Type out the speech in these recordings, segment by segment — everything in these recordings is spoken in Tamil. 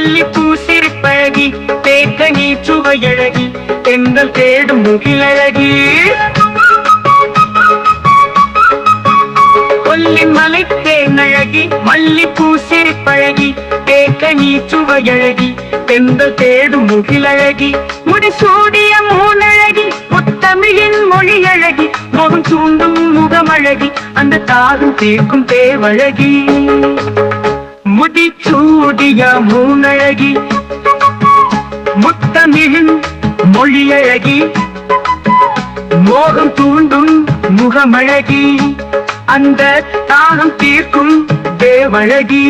மல்லி பூசிருப்பழகி தேக்க நீ சுவையழகி தென்றல் தேடும் முகிலழகி. கொல்லின் மலை தேனழகி மல்லி பூசிருப்பழகி தேக்க நீ சுவையழகி தென்றல் தேடும் முகிலழகி. முடிசூடிய மூனழகி முத்தமிழின் மொழியழகி முகம் சூண்டும் முகமழகி அந்த தாகம் தீர்க்கும் தேவழகி. முடிச்சூடிய மூனழகி முத்தமிழின் மொழியழகி மோகம் தூண்டும் முகமழகி அந்த தாகம் தீர்க்கும் தேவழகி.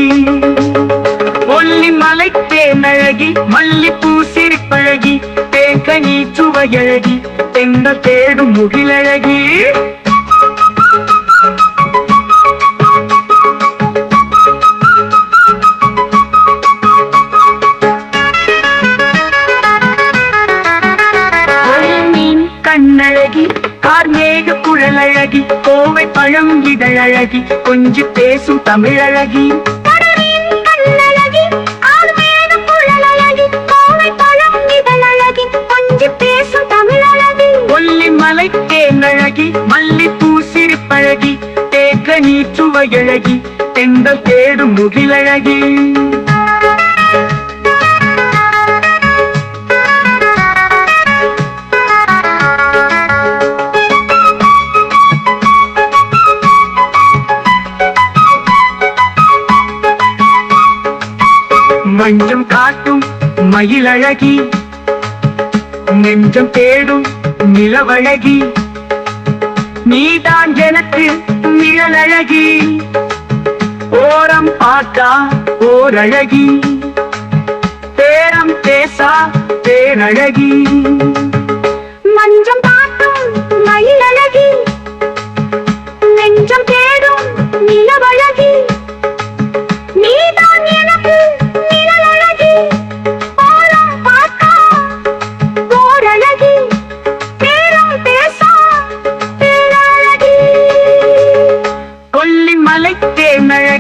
ஒல்லி மலை தேனழகி மல்லிப்பூ சிரிப்பழகி தேக்கனி சுவையழகி தென்ன தேடும் முகிலழகி. கார்மேக குழலழகி கோவை பழம் இதழழகி கொஞ்சி பேசும் தமிழழகி. கடலின் கண்ணழகி, ஆழ்மேகம் குழலழகி, கோவை பழம் இதழழகி, தேனழகி மல்லிப்பூ சிரிப்பழகி தேக்க தெண்டல் தேடும் முகிலழகி. மஞ்சம் காட்டும் மயிலழகி. நெஞ்சம் தேடும் நிலவழகி. நீதான் எனக்கு நிழலழகி. ஓரம் பார்த்தா ஓரழகி. பேரம் பேசா பேரழகி.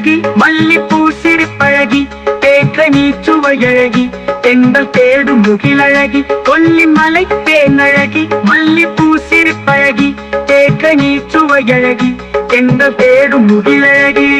தேனழகி மல்லிப்பூ சிரிப்பழகி தேக்க நீ சுவையழகி தெண்டல் தேடும் முகிலழகி கொல்லி மலை தேனழகி மல்லிப்பூ சிரிப்பழகி தேக்க நீ சுவையழகி எங்கள் தேடும் முகிலழகி.